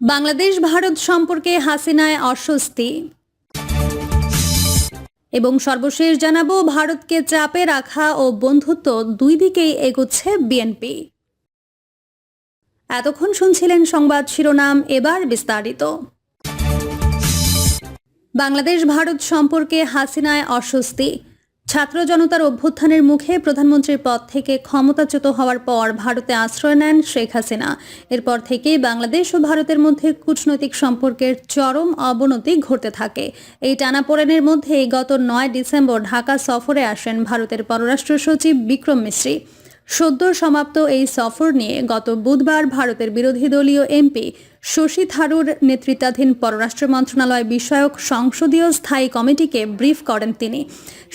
বাংলাদেশ, ভারত সম্পর্কে হাসিনায় অস্বস্তি। এবং সর্বশেষ জানাব, ভারতকে চাপে রাখা ও বন্ধুত্ব দুই দিকেই এগোচ্ছে বিএনপি। এতক্ষণ শুনছিলেন সংবাদ শিরোনাম, এবার বিস্তারিত। বাংলাদেশ, ভারত সম্পর্কে হাসিনায় অস্বস্তি। ছাত্র জনতার অভ্যুত্থানের মুখে প্রধানমন্ত্রীর পদ থেকে ক্ষমতাচ্যুত হওয়ার পর ভারতে আশ্রয় নেন শেখ হাসিনা। এরপর থেকে বাংলাদেশ ও ভারতের মধ্যে কূটনৈতিক সম্পর্কের চরম অবনতি ঘটতে থাকে। এই টানাপোড়েনের মধ্যেই গত নয় ডিসেম্বর ঢাকা সফরে আসেন ভারতের পররাষ্ট্র সচিব বিক্রম মিশ্রি সদ্য সমাপ্ত এই সফর নিয়ে গত বুধবার ভারতের বিরোধী দলীয় এমপি শশী থারুর নেতৃত্বাধীন পররাষ্ট্র মন্ত্রণালয় বিষয়ক সংসদীয় স্থায়ী কমিটিকে ব্রিফ করেন তিনি।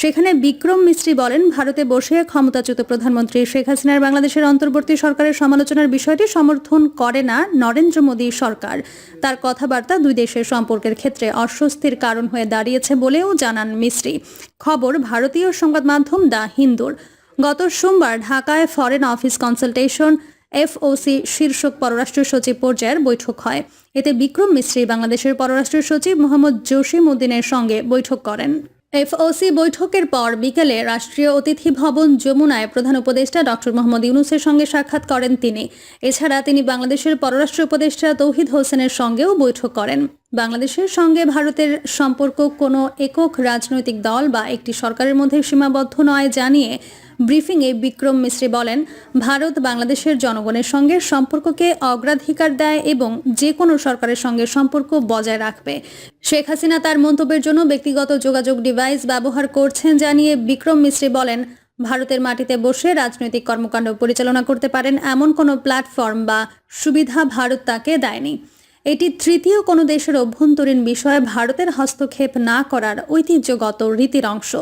সেখানে বিক্রম মিস্ত্রি বলেন, ভারতে বসে ক্ষমতাচ্যুত প্রধানমন্ত্রী শেখ হাসিনার বাংলাদেশের অন্তর্বর্তী সরকারের সমালোচনার বিষয়টি সমর্থন করে না নরেন্দ্র মোদী সরকার। তার কথাবার্তা দুই দেশের সম্পর্কের ক্ষেত্রে অস্বস্তির কারণ হয়ে দাঁড়িয়েছে বলেও জানান মিস্ত্রি। খবর ভারতীয় সংবাদ মাধ্যম দ্য হিন্দুর। গত সোমবার ঢাকায় ফরেন অফিস কনসালটেশন এফওসি শীর্ষক পররাষ্ট্র সচিব পর্যায়ের বৈঠক হয়। এতে বিক্রম মিস্ত্রি বাংলাদেশের পররাষ্ট্র সচিব মোহাম্মদ জসিম উদ্দিনের সঙ্গে বৈঠক করেন। এফওসি বৈঠকের পর বিকেলে রাষ্ট্রীয় অতিথি ভবন যমুনায় প্রধান উপদেষ্টা ডক্টর মোহাম্মদ ইউনুসের সঙ্গে সাক্ষাৎ করেন তিনি। এছাড়া তিনি বাংলাদেশের পররাষ্ট্র উপদেষ্টা তৌহিদ হোসেনের সঙ্গেও বৈঠক করেন। বাংলাদেশের সঙ্গে ভারতের সম্পর্ক কোনো একক রাজনৈতিক দল বা একটি সরকারের মধ্যে সীমাবদ্ধ নয় জানিয়ে ব্রিফিংয়ে বিক্রম মিশ্রি বলেন, ভারত বাংলাদেশের জনগণের সঙ্গে সম্পর্ককে অগ্রাধিকার দেয় এবং যে কোনো সরকারের সঙ্গে সম্পর্ক বজায় রাখবে। শেখ হাসিনা তার মন্তব্যের জন্য ব্যক্তিগত যোগাযোগ ডিভাইস ব্যবহার করছেন জানিয়ে বিক্রম মিশ্রি বলেন, ভারতের মাটিতে বসে রাজনৈতিক কর্মকাণ্ড পরিচালনা করতে পারেন এমন কোনো প্ল্যাটফর্ম বা সুবিধা ভারত তাকে দেয়নি। এটি তৃতীয় কোনো দেশের অভ্যন্তরীণ বিষয়ে ভারতের হস্তক্ষেপ না করার ঐতিহ্যগত রীতির অংশ।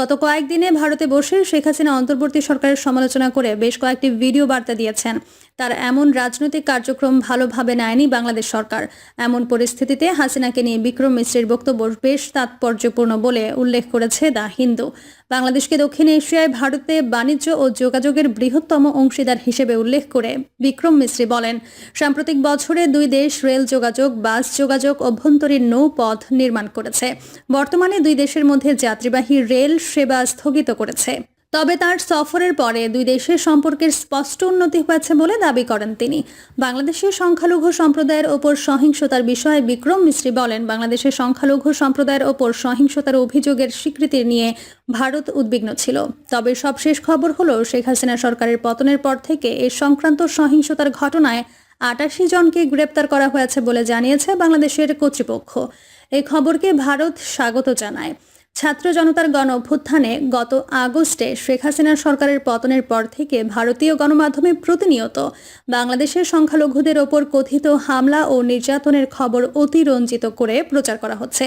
গত কয়েকদিনে ভারতে বসে শেখ হাসিনা অন্তর্বর্তী সরকারের সমালোচনা করে বেশ কয়েকটি ভিডিও বার্তা দিয়েছেন। তার এমন রাজনৈতিক কার্যক্রম ভালোভাবে নেয়নি বাংলাদেশ সরকার। এমন পরিস্থিতিতে হাসিনাকে নিয়ে বিক্রম মিশ্রের বক্তব্য বেশ তাৎপর্যপূর্ণ বলে উল্লেখ করেছে দ্য হিন্দু। বাংলাদেশকে দক্ষিণ এশিয়ায় ভারতে বাণিজ্য ও যোগাযোগের বৃহত্তম অংশীদার হিসেবে উল্লেখ করে বিক্রম মিশ্রি বলেন, সাম্প্রতিক বছরে দুই দেশ রেল যোগাযোগ, বাস যোগাযোগ, অভ্যন্তরীণ নৌপথ নির্মাণ করেছে। বর্তমানে দুই দেশের মধ্যে যাত্রীবাহী রেল সেবা স্থগিত করেছে। তবে তার সফরের পরে দুই দেশের সম্পর্কের স্পষ্ট উন্নতি হয়েছে বলে দাবি করেন তিনি। বাংলাদেশের সংখ্যালঘু সম্প্রদায়ের ওপর সহিংসতার বিষয়ে বিক্রম মিশ্রী বলেন, বাংলাদেশের সংখ্যালঘু সম্প্রদায়ের ওপর সহিংসতার অভিযোগের স্বীকৃতি নিয়ে ভারত উদ্বিগ্ন ছিল। তবে সবশেষ খবর হলো, শেখ হাসিনা সরকারের পতনের পর থেকে এ সংক্রান্ত সহিংসতার ঘটনায় আটাশি জনকে গ্রেপ্তার করা হয়েছে বলে জানিয়েছে বাংলাদেশের কর্তৃপক্ষ। এই খবরকে ভারত স্বাগত জানায়। ছাত্র জনতার গণ অভ্যুত্থানে গত আগস্টে শেখ হাসিনার সরকারের পতনের পর থেকে ভারতীয় গণমাধ্যমে প্রতিনিয়ত বাংলাদেশের সংখ্যালঘুদের ওপর কথিত হামলা ও নির্যাতনের খবর অতিরঞ্জিত করে প্রচার করা হচ্ছে।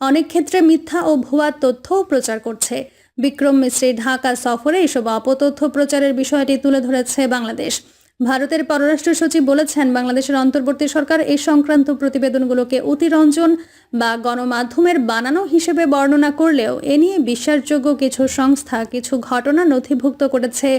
অনেক ক্ষেত্রে মিথ্যা ও ভুয়া তথ্যও প্রচার করছে। বিক্রম মিশ্রী ঢাকা সফরে এসব অপতথ্য প্রচারের বিষয়টি তুলে ধরেছে বাংলাদেশ। ভারতের পররাষ্ট্র সচিব বলেছেন, বাংলাদেশের অন্তর্বর্তী সরকার এই সংক্রান্ত প্রতিবেদনগুলোকে অতিরঞ্জন বা গণমাধ্যমের বানানো হিসেবে বর্ণনা করলেও এ নিয়ে বিশ্বাসযোগ্য কিছু সংস্থা, কিছু ঘটনা নথিভুক্ত করেছে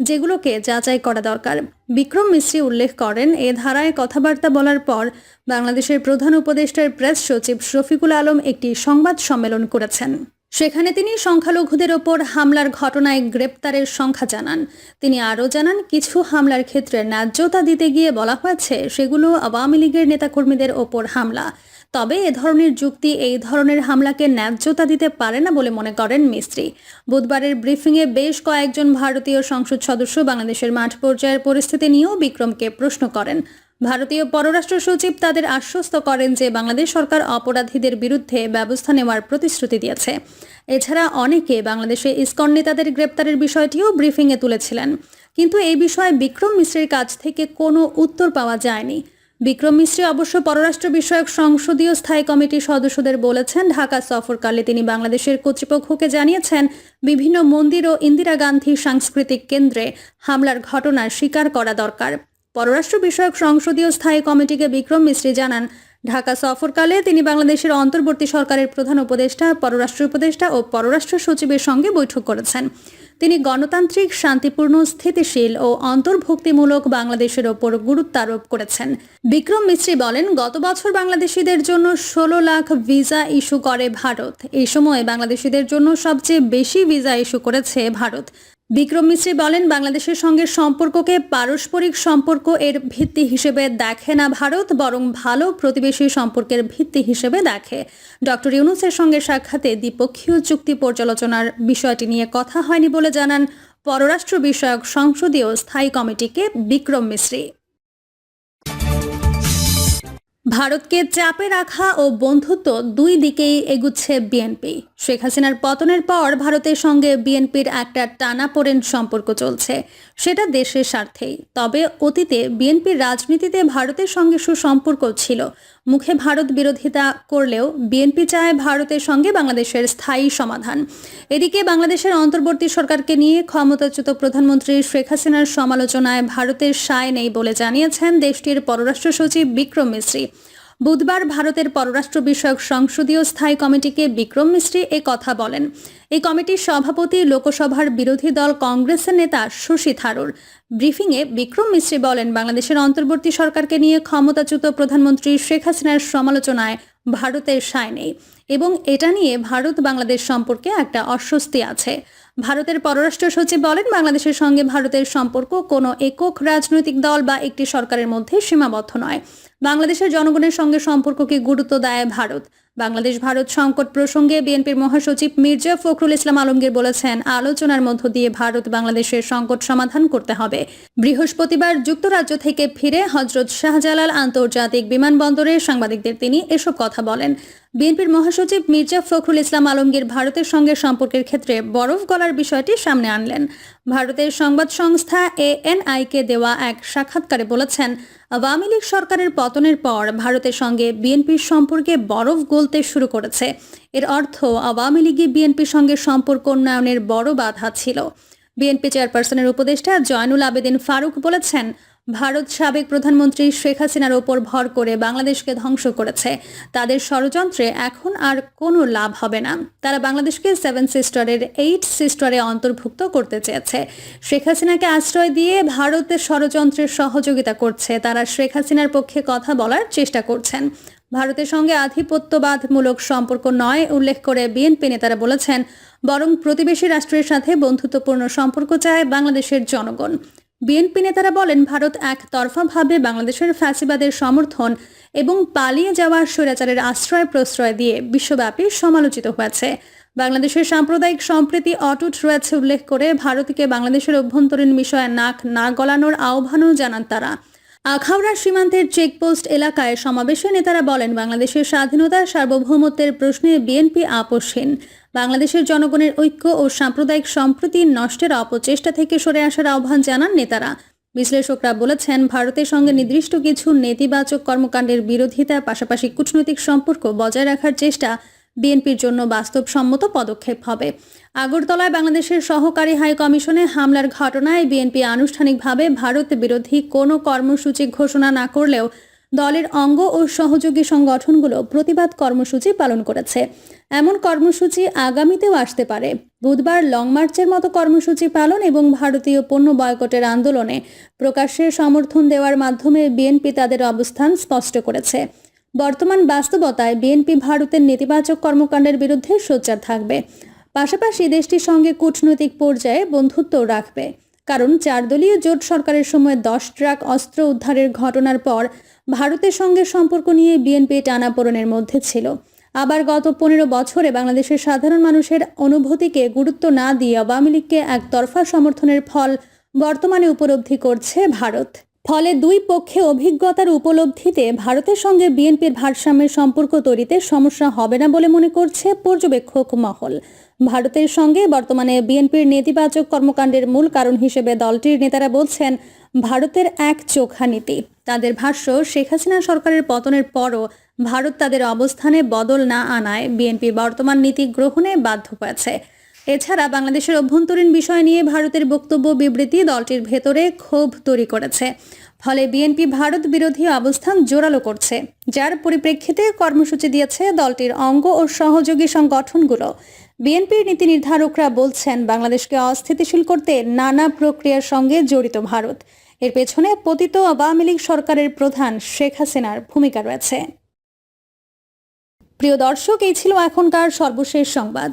যেগুলোকে যাচাই করা দরকার। বিক্রম মিশ্রী উল্লেখ করেন, এ ধারায় কথাবার্তা বলার পর বাংলাদেশের প্রধান উপদেষ্টার প্রেস সচিব শফিকুল আলম একটি সংবাদ সম্মেলন করেছেন। সেখানে তিনি সংখ্যালঘুদের ওপর হামলার ঘটনায় গ্রেপ্তারের সংখ্যা জানান। তিনি আরও জানান, কিছু হামলার ক্ষেত্রে ন্যায্যতা দিতে গিয়ে বলা হয়েছে, সেগুলো আওয়ামী লীগের নেতাকর্মীদের ওপর হামলা। তবে এ ধরনের যুক্তি এই ধরনের হামলাকে ন্যায্যতা দিতে পারে না বলে মনে করেন মিস্ত্রি। বুধবারের ব্রিফিংয়ে বেশ কয়েকজন ভারতীয় সংসদ সদস্য বাংলাদেশের মাঠ পর্যায়ের পরিস্থিতি নিয়েও বিক্রমকে প্রশ্ন করেন। ভারতীয় পররাষ্ট্র সচিব তাদের আশ্বস্ত করেন যে বাংলাদেশ সরকার অপরাধীদের বিরুদ্ধে ব্যবস্থা নেওয়ার প্রতিশ্রুতি দিয়েছে। এছাড়া অনেকে বাংলাদেশে ইসকন নেতাদের গ্রেপ্তারের বিষয়টিও ব্রিফিংয়ে তুলেছিলেন। কিন্তু এই বিষয়ে বিক্রম মিশ্রের কাছ থেকে কোনো উত্তর পাওয়া যায়নি। বিক্রম মিশ্রী অবশ্য পররাষ্ট্র বিষয়ক সংসদীয় স্থায়ী কমিটির সদস্যদের বলেছেন, ঢাকা সফরকালে তিনি বাংলাদেশের কর্তৃপক্ষকে জানিয়েছেন, বিভিন্ন মন্দির ও ইন্দিরা গান্ধী সাংস্কৃতিক কেন্দ্রে হামলার ঘটনার স্বীকার করা দরকার। পররাষ্ট্র বিষয়ক সংসদীয় স্থায়ী কমিটিকে বিক্রম মিশ্রী জানান, ঢাকা সফরকালে তিনি বাংলাদেশের অন্তর্বর্তী সরকারের প্রধান উপদেষ্টা, পররাষ্ট্র উপদেষ্টা ও পররাষ্ট্র সচিবের সঙ্গে বৈঠক করেছেন। তিনি গণতান্ত্রিক, শান্তিপূর্ণ, স্থিতিশীল ও অন্তর্ভুক্তিমূলক বাংলাদেশের ওপর গুরুত্ব আরোপ করেছেন। বিক্রম মিস্ত্রি বলেন, গত বছর বাংলাদেশিদের জন্য ষোলো লাখ ভিসা ইস্যু করে ভারত। এই সময়ে বাংলাদেশিদের জন্য সবচেয়ে বেশি ভিসা ইস্যু করেছে ভারত। বিক্রম মিশ্রি বলেন, বাংলাদেশের সঙ্গে সম্পর্ককে পারস্পরিক সম্পর্ক এর ভিত্তি হিসেবে দেখে না ভারত, বরং ভালো প্রতিবেশী সম্পর্কের ভিত্তি হিসেবে দেখে। ডক্টর ইউনুসের সঙ্গে সাক্ষাতে দ্বিপক্ষীয় চুক্তি পর্যালোচনার বিষয়টি নিয়ে কথা হয়নি বলে জানান পররাষ্ট্র বিষয়ক সংসদীয় স্থায়ী কমিটিকে বিক্রম মিশ্রি ভারতকে চাপে রাখা ও বন্ধুত্ব দুই দিকেই এগুচ্ছে বিএনপি। শেখ হাসিনার পতনের পর ভারতের সঙ্গে বিএনপির একটা টানাপোড়েন সম্পর্ক চলছে। সেটা দেশের স্বার্থেই। তবে অতীতে বিএনপির রাজনীতিতে ভারতের সঙ্গে সুসম্পর্ক ছিল। মুখে ভারত বিরোধিতা করলেও বিএনপি চায় ভারতের সঙ্গে বাংলাদেশের স্থায়ী সমাধান। এদিকে বাংলাদেশের অন্তর্বর্তী সরকারকে নিয়ে ক্ষমতাচ্যুত প্রধানমন্ত্রী শেখ হাসিনার সমালোচনায় ভারতের সায় নেই বলে জানিয়েছেন দেশটির পররাষ্ট্র সচিব বিক্রম মিশ্রি বুধবার ভারতের পররাষ্ট্র বিষয়ক সংসদীয় স্থায়ী কমিটিকে বিক্রম মিশ্রি এ কথা বলেন। এই কমিটির সভাপতি লোকসভার বিরোধী দল কংগ্রেসের নেতা শশী থারুর। ব্রিফিংয়ে বিক্রম মিশ্রি বলেন, বাংলাদেশের অন্তর্বর্তী সরকারকে নিয়ে ক্ষমতাচ্যুত প্রধানমন্ত্রী শেখ হাসিনার সমালোচনায় ভারতের সায় নেই এবং এটা নিয়ে ভারত বাংলাদেশ সম্পর্কে একটা অস্বস্তি আছে। ভারতের পররাষ্ট্র সচিব বলেন, বাংলাদেশের সঙ্গে ভারতের সম্পর্ক কোনো একক রাজনৈতিক দল বা একটি সরকারের মধ্যে সীমাবদ্ধ নয়। বাংলাদেশের জনগণের সঙ্গে সম্পর্ককে গুরুত্ব দেয় ভারত। বাংলাদেশ ভারত সংকট প্রসঙ্গে বিএনপির মহাসচিব মির্জা ফখরুল ইসলাম আলমগীর বলেছেন, আলোচনার মধ্য দিয়ে ভারত বাংলাদেশের সংকট সমাধান করতে হবে। বৃহস্পতিবার যুক্তরাজ্য থেকে ফিরে হজরত শাহজালাল আন্তর্জাতিক বিমানবন্দরে সাংবাদিকদের তিনি এসব কথা বলেন। বিএনপির মহাসচিব মির্জা ফখরুল ইসলাম আলমগীর ভারতের সঙ্গে সম্পর্কের ক্ষেত্রে বরফ গলার বিষয়টি সামনে আনলেন। ভারতের সংবাদ সংস্থা এএনআইকে দেওয়া এক সাক্ষাৎকারে বলেছেন, আওয়ামী লীগ সরকারের পতনের পর ভারতের সঙ্গে বিএনপির সম্পর্কে বরফ গলতে শুরু করেছে। এর অর্থ, আওয়ামী লীগে বিএনপির সঙ্গে সম্পর্ক উন্নয়নের বড় বাধা ছিল। বিএনপি চেয়ারপারসনের উপদেষ্টা জয়নুল আবেদিন ফারুক বলেছেন ভারত সাবেক প্রধানমন্ত্রী শেখ হাসিনার ওপর ভর করে বাংলাদেশকে ধ্বংস করেছে। তাদের ষড়যন্ত্রে এখন আর কোনো লাভ হবে না। তারা বাংলাদেশকে সেভেন সিস্টারের এইট সিস্টারে অন্তর্ভুক্ত করতে চেয়েছে। শেখ হাসিনাকে আশ্রয় দিয়ে ভারতের ষড়যন্ত্রের সহযোগিতা করছে। তারা শেখ হাসিনার পক্ষে কথা বলার চেষ্টা করছেন। ভারতের সঙ্গে আধিপত্যবাদমূলক সম্পর্ক নয়, উল্লেখ করে বিএনপি নেতারা বলেছেন, বরং প্রতিবেশী রাষ্ট্রের সাথে বন্ধুত্বপূর্ণ সম্পর্ক চায় বাংলাদেশের জনগণ। বিএনপি নেতারা বলেন, ভারত একতরফাভাবে বাংলাদেশের ফ্যাসিবাদের সমর্থন এবং পালিয়ে যাওয়া স্বৈরাচারের আশ্রয় প্রশ্রয় দিয়ে বিশ্বব্যাপী সমালোচিত হয়েছে। বাংলাদেশের সাম্প্রদায়িক সম্প্রীতি অটুট রয়েছে উল্লেখ করে ভারতকে বাংলাদেশের অভ্যন্তরীণ বিষয়ে নাক না গলানোর আহ্বানও জানান তারা। আখাউড়া সীমান্তের চেকপোস্ট এলাকায় সমাবেশে নেতারা বলেন, বাংলাদেশের স্বাধীনতা সার্বভৌমত্বের প্রশ্নে বিএনপি আপোষহীন বাংলাদেশের জনগণের ঐক্য ও সাম্প্রদায়িক সম্প্রীতি নষ্টের অপচেষ্টা থেকে সরে আসার আহ্বান জানান নেতারা। বিশ্লেষকরা বলেছেন, ভারতের সঙ্গে নির্দিষ্ট কিছু নেতিবাচক কর্মকাণ্ডের বিরোধিতা পাশাপাশি কূটনৈতিক সম্পর্ক বজায় রাখার চেষ্টা বিএনপির জন্য বাস্তবসম্মত পদক্ষেপ হবে। আগরতলায় বাংলাদেশের সহকারী হাই কমিশনে হামলার ঘটনায় বিএনপি আনুষ্ঠানিকভাবে ভারত বিরোধী কোনো কর্মসূচি ঘোষণা না করলেও দলের অঙ্গ ও সহযোগী সংগঠনগুলো প্রতিবাদ কর্মসূচি পালন করেছে। এমন কর্মসূচি আগামীতেও আসতে পারে। বুধবার লং মার্চের মতো কর্মসূচি পালন এবং ভারতীয় পণ্য বয়কটের আন্দোলনে প্রকাশ্যে সমর্থন দেওয়ার মাধ্যমে বিএনপি তাদের অবস্থান স্পষ্ট করেছে। বর্তমান বাস্তবতায় বিএনপি ভারতের নেতিবাচক কর্মকাণ্ডের বিরুদ্ধে সোচ্চার থাকবে। পাশাপাশি দেশটির সঙ্গে কূটনৈতিক পর্যায়ে বন্ধুত্ব রাখবে। কারণ চারদলীয় জোট সরকারের সময় দশ ট্রাক অস্ত্র উদ্ধারের ঘটনার পর ভারতের সঙ্গে সম্পর্ক নিয়ে বিএনপি টানাপোড়নের মধ্যে ছিল। আবার গত পনেরো বছরে বাংলাদেশের সাধারণ মানুষের অনুভূতিকে গুরুত্ব না দিয়ে আওয়ামী লীগকে একতরফা সমর্থনের ফল বর্তমানে উপলব্ধি করছে ভারত। ফলে দুই পক্ষে অভিজ্ঞতার উপলব্ধিতে ভারতের সঙ্গে বিএনপির ভারসাম্যের সম্পর্ক তৈরিতে সমস্যা হবে না বলে মনে করছে পর্যবেক্ষক মহল। ভারতের সঙ্গে বর্তমানে বিএনপির নেতিবাচক কর্মকাণ্ডের মূল কারণ হিসেবে দলটির নেতারা বলছেন, ভারতের এক চোখা নীতি। তাদের ভাষ্য, শেখ হাসিনা সরকারের পতনের পরও ভারত তাদের অবস্থানে বদল না আনায় বিএনপি বর্তমান নীতি গ্রহণে বাধ্য হয়েছে। এছাড়া বাংলাদেশের অভ্যন্তরীণ বিষয় নিয়ে ভারতের বক্তব্য বিবৃতি দলটির ভেতরে ক্ষোভ তৈরি করেছে। ফলে বিএনপি ভারত বিরোধী অবস্থান জোরালো করছে। যার পরিপ্রেক্ষিতে কর্মসূচি দিয়েছে দলটির অঙ্গ ও সহযোগী সংগঠনগুলো। বিএনপির নীতি নির্ধারকরা বলছেন, বাংলাদেশকে অস্থিতিশীল করতে নানা প্রক্রিয়ার সঙ্গে জড়িত ভারত। এর পেছনে পতিত আওয়ামী লীগ সরকারের প্রধান শেখ হাসিনার ভূমিকা রয়েছে। প্রিয় দর্শক, এই ছিল এখনকার সর্বশেষ সংবাদ।